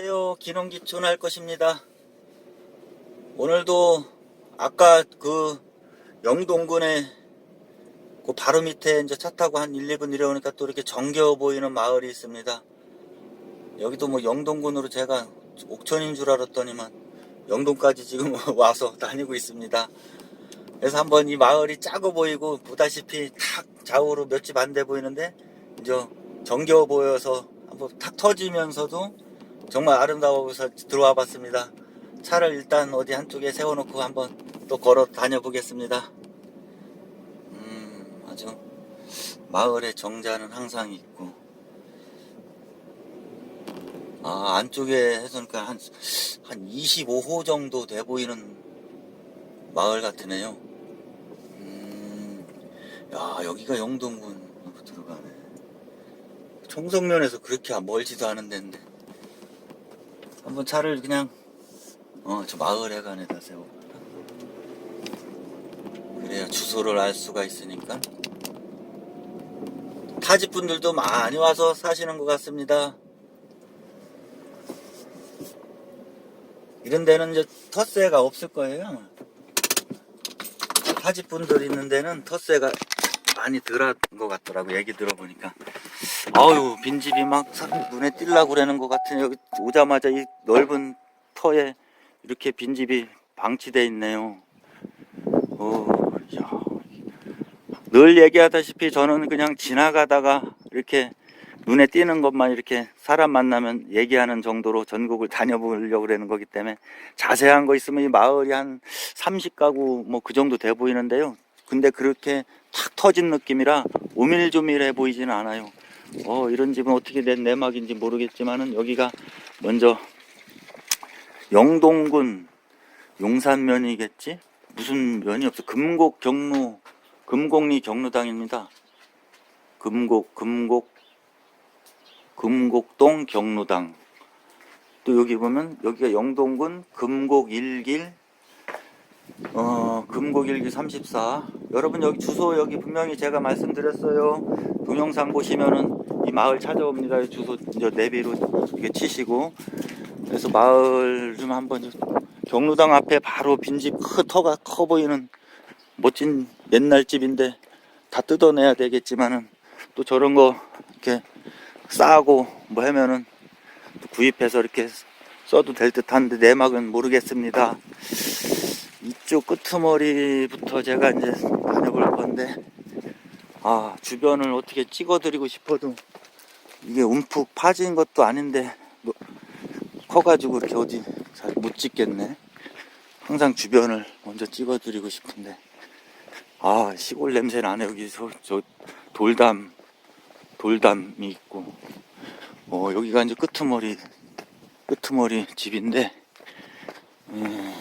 안녕하세요. 기농기촌 할 것입니다. 오늘도 아까 그 영동군에 그 바로 밑에 이제 차 타고 한 1, 2분 내려오니까 또 이렇게 정겨워 보이는 마을이 있습니다. 여기도 뭐 영동군으로 제가 옥천인 줄 알았더니만 영동까지 지금 와서 다니고 있습니다. 그래서 한번 이 마을이 작아 보이고 보다시피 탁 좌우로 몇 집 안 돼 보이는데 이제 정겨워 보여서 한번 탁 터지면서도 정말 아름다워서 들어와 봤습니다. 차를 일단 어디 한쪽에 세워놓고 한번 또 걸어 다녀 보겠습니다. 음, 아주 마을의 정자는 항상 있고, 아, 안쪽에 해서니까 한, 한 25호 정도 돼 보이는 마을 같으네요. 음, 야, 여기가 영동군 들어가네. 총성면에서 그렇게 멀지도 않은 데인데. 한번 차를 그냥 어 저 마을 해관에다 세워볼까 그래야 주소를 알 수가 있으니까. 타지 분들도 많이 와서 사시는 것 같습니다. 이런 데는 이제 텃세가 없을 거예요. 타지 분들 있는 데는 텃세가 많이 덜한 것 같더라고 얘기 들어보니까 아유 빈집이 막 사- 눈에 띄려고 그러는 것 같은 여기 오자마자 이 넓은 터에 이렇게 빈집이 방치돼 있네요. 오, 야. 늘 얘기하다시피 저는 그냥 지나가다가 이렇게 눈에 띄는 것만 이렇게 사람 만나면 얘기하는 정도로 전국을 다녀보려고 그러는 거기 때문에 자세한 거 있으면 이 마을이 한 30가구 뭐 그 정도 돼 보이는데요. 근데 그렇게 탁 터진 느낌이라 오밀조밀해 보이지는 않아요. 어, 이런 집은 어떻게 된 내막인지 모르겠지만은 여기가 먼저 영동군 용산면이겠지? 무슨 면이 없어. 금곡 경로, 금곡리 경로당입니다. 금곡, 금곡, 금곡동 경로당. 또 여기 보면 여기가 영동군 금곡 1길 어, 금곡일기 34. 여러분 여기 주소 여기 분명히 제가 말씀드렸어요. 동영상 보시면은 이 마을 찾아옵니다. 이 주소 이제 내비로 이렇게 치시고 그래서 마을 좀 한번 좀 경로당 앞에 바로 빈집 큰 터가 커 보이는 멋진 옛날 집인데 다 뜯어내야 되겠지만은 또 저런 거 이렇게 싸고 뭐 하면은 또 구입해서 이렇게 써도 될 듯한데 내막은 모르겠습니다. 이쪽 끄트머리부터 제가 이제 다녀볼 건데 아 주변을 어떻게 찍어드리고 싶어도 이게 움푹 파진 것도 아닌데 뭐, 커가지고 이렇게 어디 잘 못 찍겠네. 항상 주변을 먼저 찍어드리고 싶은데. 아 시골 냄새 나네 여기서 저 돌담 돌담이 있고. 어 여기가 이제 끄트머리 끄트머리 집인데 음,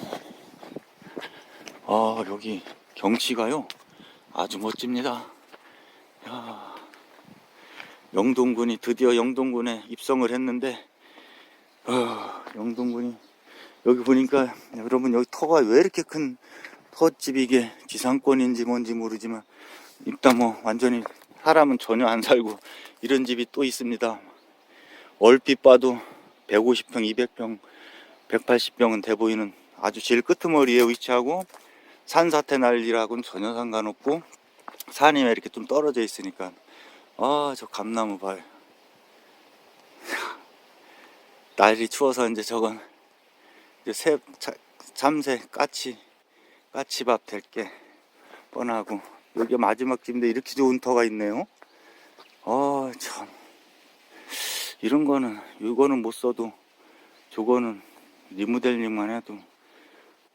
아 여기 경치가요? 아주 멋집니다. 야, 영동군이 드디어 영동군에 입성을 했는데 아, 영동군이 여기 보니까 여러분 여기 터가 왜 이렇게 큰 터집이 이게 지상권인지 뭔지 모르지만 일단 뭐 완전히 사람은 전혀 안 살고 이런 집이 또 있습니다. 얼핏 봐도 150평 200평 180평은 돼 보이는 아주 제일 끄트머리에 위치하고 산사태 난리라고는 전혀 상관없고 산이 왜 이렇게 좀 떨어져 있으니까. 아 저 감나무 봐요 날이 추워서 이제 저건 이제 새 자- 참새 까치 까치밥 될 게 뻔하고. 여기 마지막 집인데 이렇게 좋은 터가 있네요. 아 참. 이런 거는 이거는 못 써도 저거는 리모델링만 해도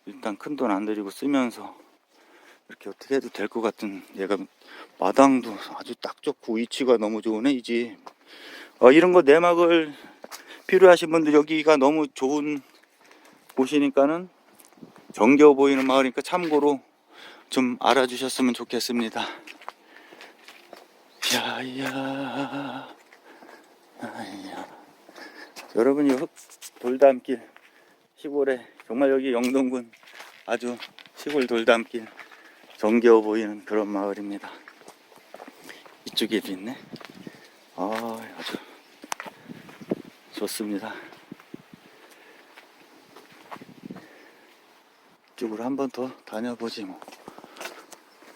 일단 큰 돈 안 들이고 쓰면서 이렇게 어떻게 해도 될 것 같은 얘가 마당도 아주 딱 좋고 위치가 너무 좋으네 이 집. 어, 이런 거 내막을 필요하신 분들 여기가 너무 좋은 곳이니까는 정겨워 보이는 마을이니까 참고로 좀 알아주셨으면 좋겠습니다. 야야 아야 여러분 이 흙 돌담길 시골에 정말 여기 영동군 아주 시골 돌담길 정겨워 보이는 그런 마을입니다. 이쪽에도 있네. 아, 아주 좋습니다. 이쪽으로 한 번 더 다녀보지 뭐.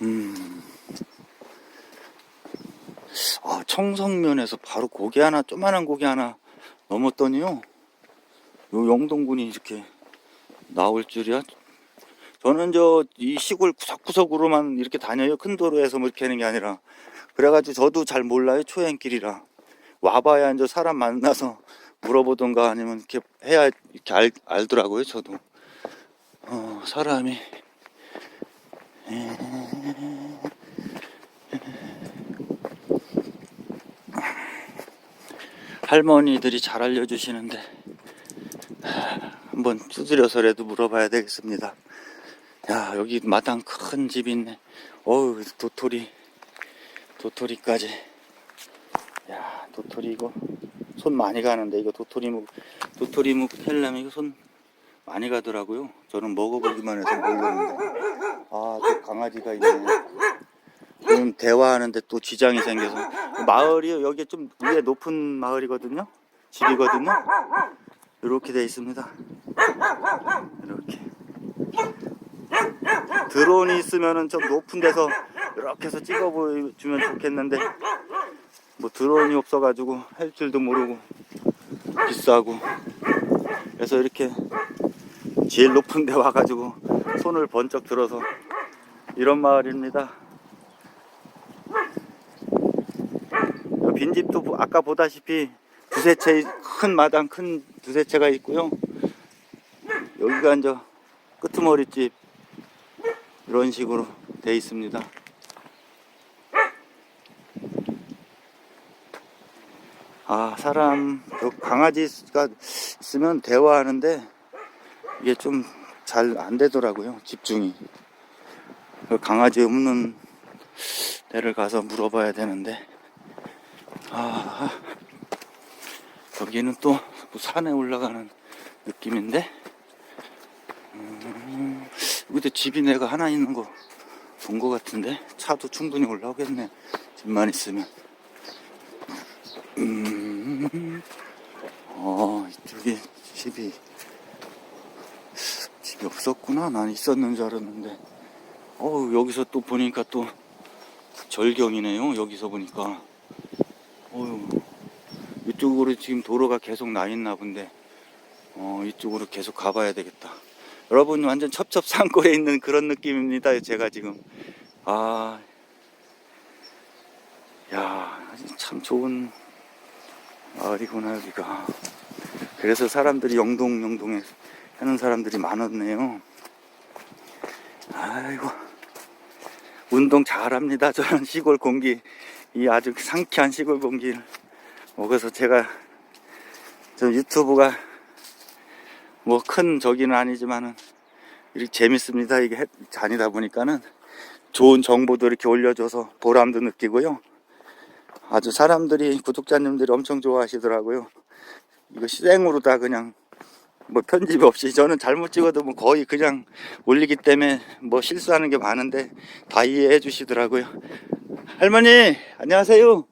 음. 아, 청성면에서 바로 고기 하나, 조만한 고기 하나 넘었더니요. 요 영동군이 이렇게 나올 줄이야. 저는 저 이 시골 구석구석으로만 이렇게 다녀요. 큰 도로에서 뭐 이렇게 하는 게 아니라. 그래가지고 저도 잘 몰라요. 초행길이라. 와봐야 이제 사람 만나서 물어보던가 아니면 이렇게 해야 이렇게 알, 알더라고요. 저도. 어, 사람이. 할머니들이 잘 알려주시는데 하, 한번 두드려서라도 물어봐야 되겠습니다. 야 여기 마당 큰 집 있네. 어우 도토리 도토리까지. 야 도토리 이거 손 많이 가는데 이거 도토리묵 도토리묵 헬라면 이거 손 많이 가더라고요. 저는 먹어보기만 해서 모르는데 아 또 강아지가 있네. 지금 대화하는데 또 지장이 생겨서 마을이 여기 좀 위에 높은 마을이거든요. 집이거든요. 이렇게 돼 있습니다. 이렇게 드론이 있으면은 좀 높은 데서 이렇게 해서 찍어 보여주면 좋겠는데 뭐 드론이 없어가지고 할 줄도 모르고 비싸고 그래서 이렇게 제일 높은 데 와가지고 손을 번쩍 들어서 이런 마을입니다. 요 빈집도 보- 아까 보다시피 두세 채큰 마당 큰 두세 채가 있고요. 여기가 이제 끄트머리 집 이런 식으로 돼 있습니다. 아 사람 저 강아지가 있으면 대화하는데 이게 좀 잘 안 되더라고요 집중이 그 강아지 없는 데를 가서 물어봐야 되는데 아 여기는 또 산에 올라가는 느낌인데 음, 여기도 집이 내가 하나 있는 거 본 거 같은데 차도 충분히 올라오겠네. 집만 있으면. 음, 어 이쪽에 집이 집이 없었구나. 난 있었는 줄 알았는데. 어우 여기서 또 보니까 또 절경이네요. 여기서 보니까. 어휴 이쪽으로 지금 도로가 계속 나 있나 본데 어 이쪽으로 계속 가봐야 되겠다 여러분 완전 첩첩산골에 있는 그런 느낌입니다 제가 지금 아 야, 참 좋은 마을이구나, 여기가. 그래서 사람들이 영동, 영동에 하는 사람들이 많았네요. 아이고. 운동 잘합니다. 저는 시골 공기, 이 아주 상쾌한 시골 공기를 먹어서 제가, 저 유튜브가 뭐 큰 저기는 아니지만은 이렇게 재밌습니다. 이게 해- 다니다 보니까는 좋은 정보도 이렇게 올려줘서 보람도 느끼고요. 아주 사람들이 구독자님들이 엄청 좋아하시더라고요. 이거 실행으로 다 그냥 뭐 편집 없이 저는 잘못 찍어도 뭐 거의 그냥 올리기 때문에 뭐 실수하는 게 많은데 다 이해해 주시더라고요. 할머니 안녕하세요.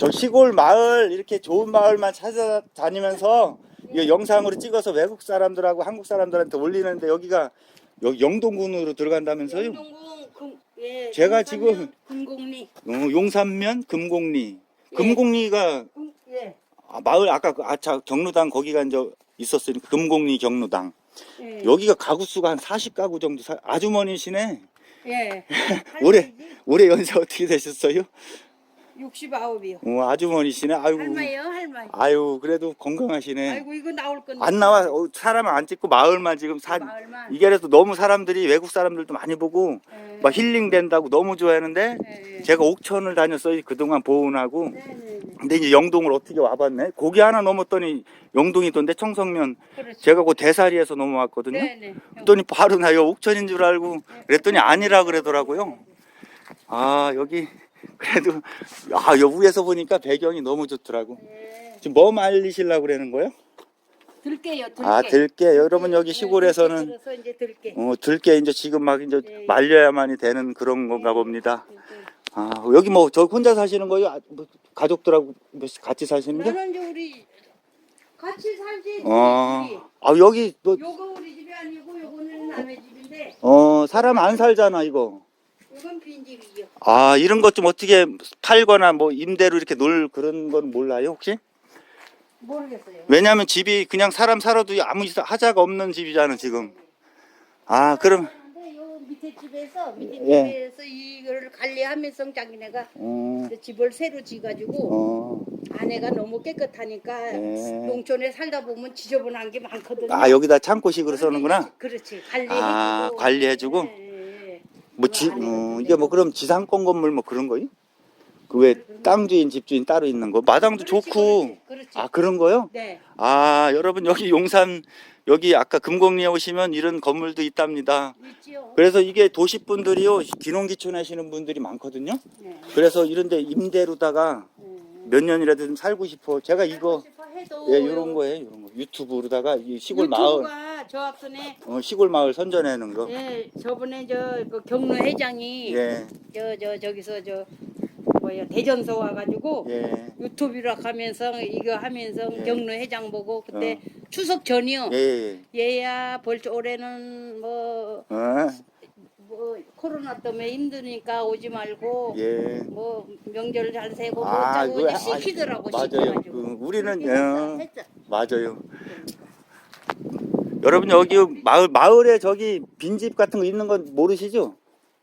저 시골 마을 이렇게 좋은 마을만 찾아다니면서 이거 영상으로 찍어서 외국 사람들하고 한국 사람들한테 올리는데 여기가 여기 영동군으로 들어간다면서요? 영동군 금, 예, 제가 지금- 금곡리 어, 용산면 금곡리. 예. 금곡리가 금, 예, 아, 마을 아까 그 아차 경로당 거기가 이제 있었으니까 금곡리 경로당. 예, 여기가 가구 수가 한 40가구 정도 사, 아주머니시네. 예. 올해 올해 연세 어떻게 되셨어요? 69이요. 어, 아주머니시네. 아유. 할머니요, 할머니. 아유, 그래도 건강하시네. 아이고 이거 나올 건데. 안 나와. 어, 사람은 안 찍고 마을만 지금 사 마을만. 이게 그래서 너무 사람들이 외국 사람들도 많이 보고 예, 막 힐링 된다고 너무 좋아하는데 예, 예. 제가 옥천을 다녔어요. 그동안 보훈하고. 네, 네, 네. 근데 이제 영동을 어떻게 와봤네. 고기 하나 넘었더니 영동이던데 청성면 그렇죠. 제가 그 대사리에서 넘어왔거든요. 네, 네. 그랬더니 바로 나 여기 옥천인 줄 알고 그랬더니 아니라 그러더라고요. 아 여기 그래도 아 여기 위에서 보니까 배경이 너무 좋더라고. 예. 지금 뭐 말리시려고 그러는 거예요? 들게요, 들게. 아 들깨 여러분 여기 예, 시골에서는 들깨 들어서 이제 들게. 어 들깨 이제 지금 막 이제 예, 예. 말려야만이 되는 그런 건가 봅니다. 아 여기 뭐 저 혼자 사시는 거예요? 아, 뭐 가족들하고 뭐 같이 사시는 게? 나는 이제 우리 같이 살지. 어. 아 여기 뭐 요거 우리 집이 아니고 요거는 남의 집인데 어, 사람 안 살잖아, 이거. 이건 빈집이요. 아, 이런 것 좀 어떻게 팔거나 뭐 임대로 이렇게 놀 그런 건 몰라요, 혹시? 모르겠어요. 왜냐면 집이 그냥 사람 살아도 아무 이사- 하자가 없는 집이잖아, 지금. 아, 그럼, 근데 요 밑에 집에서 밑에 예. 집에서 이거를 관리하면서 자기네가 어, 그 집을 새로 지가지고 어. 안에가 너무 깨끗하니까 네. 농촌에 살다 보면 지저분한 게 많거든요. 아, 여기다 창고식으로 써는구나? 그렇지. 관리해주고. 아, 관리해주고? 예, 예. 뭐, 지, 어, 이게 뭐 그럼 지상권 건물 뭐 그런 거요? 그왜 땅 주인, 집 주인 따로 있는 거? 마당도 그렇지, 좋고. 그렇지, 그렇지. 아, 그런 거요? 네. 아, 여러분 여기 용산 여기 아까 금곡리에 오시면 이런 건물도 있답니다. 있지요. 그래서 이게 도시 분들이요 귀농귀촌 하시는 분들이 많거든요. 네. 그래서 이런데 임대로다가 음. 몇 년이라도 좀 살고 싶어. 제가 이거 싶어 해도 예 이런 거예요, 이런 거 유튜브로다가 이 시골 마을 유튜브가 저 앞선에 어, 시골 마을 선전하는 거. 예 저번에 저 그 경로 회장이 예, 저 저 저기서 저 뭐야 대전서 와가지고 예, 유튜브라 하면서 이거 하면서 예. 경로 회장 보고 그때 추석 전이요. 예, 예. 얘야 벌써 올해는 뭐, 어, 뭐 코로나 때문에 힘드니까 오지 말고 예. 뭐 명절 잘 세고 뭐 아, 짜고 그거 아, 시키더라고 맞아요. 시켜가지고. 그 우리는 어, 했어. 맞아요. 여러분 여기 마을 마을에 저기 빈집 같은 거 있는 건 모르시죠?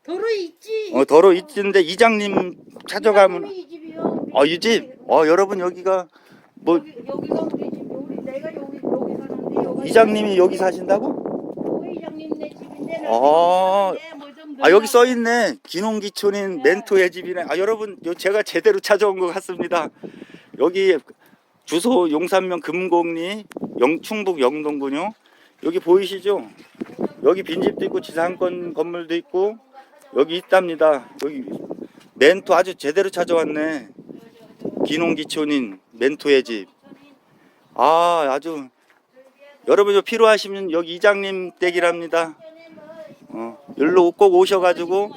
도로 있지. 어 더러 있는데 이장님 찾아가면 이 집이요. 어이 집. 어 여러분 여기가 뭐 여기, 여기가 우리 집 여기 내가 여기 여기 사는데 여기 이장님이 여기 사신다고? 여기 이장님 내 집인데 나 아. 여기 사는데 뭐좀 아 여기 써 있네. 기농기촌인 네. 멘토의 집이네. 아 여러분 요 제가 제대로 찾아온 것 같습니다. 여기 주소 용산면 금곡리 영 충북 영동군요. 여기 보이시죠? 여기 빈집도 있고 지상권 건물도 있고 여기 있답니다. 여기 멘토 아주 제대로 찾아왔네. 기농기촌인 멘토의 집. 아 아주 여러분 저 필요하시면 여기 이장님 댁이랍니다. 어, 여기로 꼭 오셔가지고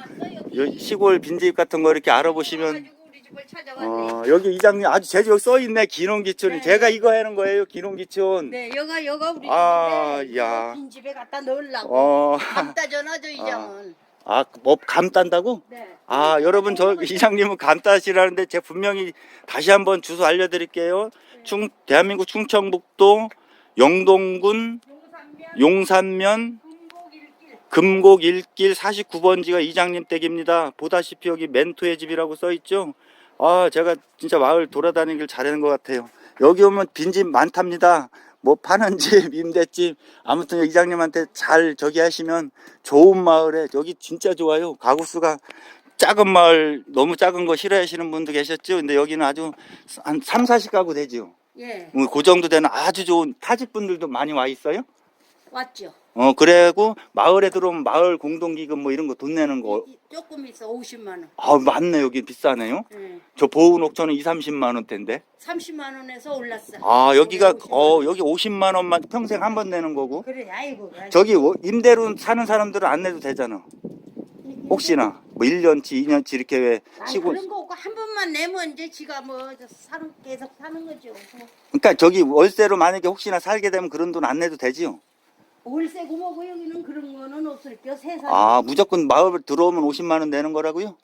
여- 시골 빈집 같은 거 이렇게 알아보시면 집을 찾아왔네. 어, 여기 이장님 아주 제주 여기 써 있네 기농기촌이 네. 제가 이거 하는 거예요 기농기촌. 네, 여가 여가 우리 아, 집인데 야. 빈 집에 갖다 넣으려고. 어, 감다 전화줘 이장은. 아 뭐감 딴다고? 네. 아 여러분 저 이장님은 감 따시라는데 제가 분명히 다시 한번 주소 알려 드릴게요. 충 대한민국 충청북도 영동군 용산면 용산면. 금곡 1길 49번지가 이장님 댁입니다. 보다시피 여기 멘토의 집이라고 써 있죠. 아, 제가 진짜 마을 돌아다니길 잘하는 것 같아요. 여기 오면 빈집 많답니다. 뭐 파는 집, 임대집. 아무튼 이장님한테 잘 저기 하시면 좋은 마을에 여기 진짜 좋아요. 가구 수가 작은 마을 너무 작은 거 싫어하시는 분도 계셨죠. 근데 여기는 아주 한 3, 40 가구 되죠. 예, 음, 그 정도 되는 아주 좋은 타집 분들도 많이 와 있어요. 왔죠. 어 그래고 마을에 들어오면 마을 공동기금 뭐 이런 거 돈 내는 거 이- 조금 있어 50만 원. 아 맞네 여기 비싸네요 예. 저 보은 옥천은 2, 30만 원대인데 30만 원에서 올랐어. 아 여기가 50만 어 원. 여기 50만 원만 평생 한 번 내는 거고 그래, 아이고. 아이고. 저기 워- 임대로 사는 사람들은 안 내도 되잖아 혹시나 뭐 1년치 2년치 이렇게 왜 아니, 시골 그런 거 없고 한 번만 내면 이제 지가 뭐 사는 계속 사는 거죠. 뭐 그러니까 저기 월세로 만약에 혹시나 살게 되면 그런 돈 안 내도 되지요 월세고 뭐고 여기는 그런 거는 없을게요. 세상. 아 무조건 마을 들어오면 50만 원 내는 거라고요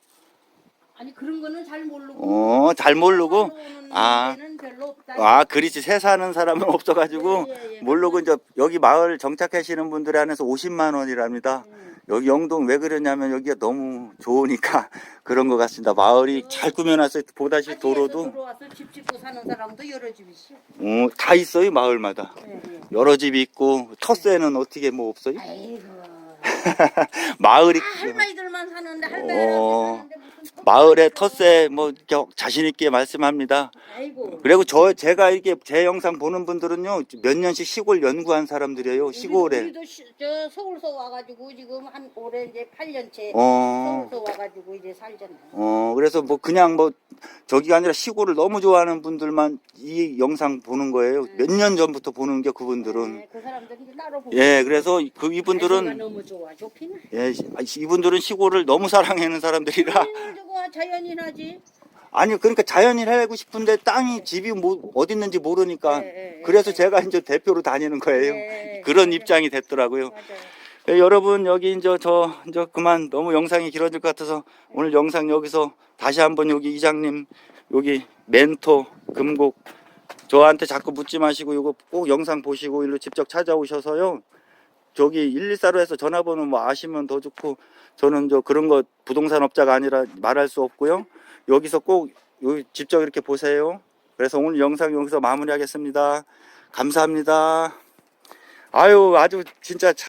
아니 그런 거는 잘 모르고. 어 잘 모르고 오는 아. 아, 그렇지. 새 사는 사람은 없어가지고, 예, 예, 예. 모르고 이제 여기 마을 정착하시는 분들에 한해서 50만 원이랍니다. 음. 여기 영동 왜 그러냐면 여기가 너무 좋으니까 그런 것 같습니다. 마을이 잘 꾸며놨어요. 보다시피 아직에서 도로도. 들어와서 집 짓고 사는 사람도 여러 집이시. 어, 다 있어요, 마을마다. 예, 예. 여러 집이 있고, 텃세는 어떻게 뭐 없어요? 아이고. 마을이, 아, 할머니들만 사는데 어. 할머니들 사는데 무슨 마을의 텃세 뭐 이렇게 자신 있게 말씀합니다. 아이고. 그리고 저, 제가 이렇게 제 영상 보는 분들은요, 몇 년씩 시골 연구한 사람들이에요, 시골에. 우리도 시, 저 서울서 와가지고 지금 한 올해 이제 8년째 어. 서울서 와가지고 이제 살잖아요. 어, 그래서 뭐 그냥 뭐 저기가 아니라 시골을 너무 좋아하는 분들만 이 영상 보는 거예요. 몇 년 전부터 보는 게 그분들은. 네, 그 사람들은 이제 따로 보고. 예, 그래서 그 이분들은 너무 좋아 좋기는. 예, 시- 이분들은 시골을 너무 사랑하는 사람들이라 저거 자연인하지. 아니 그러니까 자연일 하고 싶은데 땅이 집이 뭐 어디 있는지 모르니까 예, 예, 그래서 예. 제가 이제 대표로 다니는 거예요. 예, 그런 맞아요. 입장이 됐더라고요. 예, 여러분 여기 이제 저 이제 그만 너무 영상이 길어질 것 같아서 오늘 영상 여기서 다시 한번 여기 이장님 여기 멘토 금곡 저한테 자꾸 묻지 마시고 이거 꼭 영상 보시고 일로 직접 찾아오셔서요. 저기 114로에서 전화번호 뭐 아시면 더 좋고 저는 저 그런 거 부동산 업자가 아니라 말할 수 없고요. 여기서 꼭 여기 직접 이렇게 보세요. 그래서 오늘 영상 여기서 마무리하겠습니다. 감사합니다. 아유 아주 진짜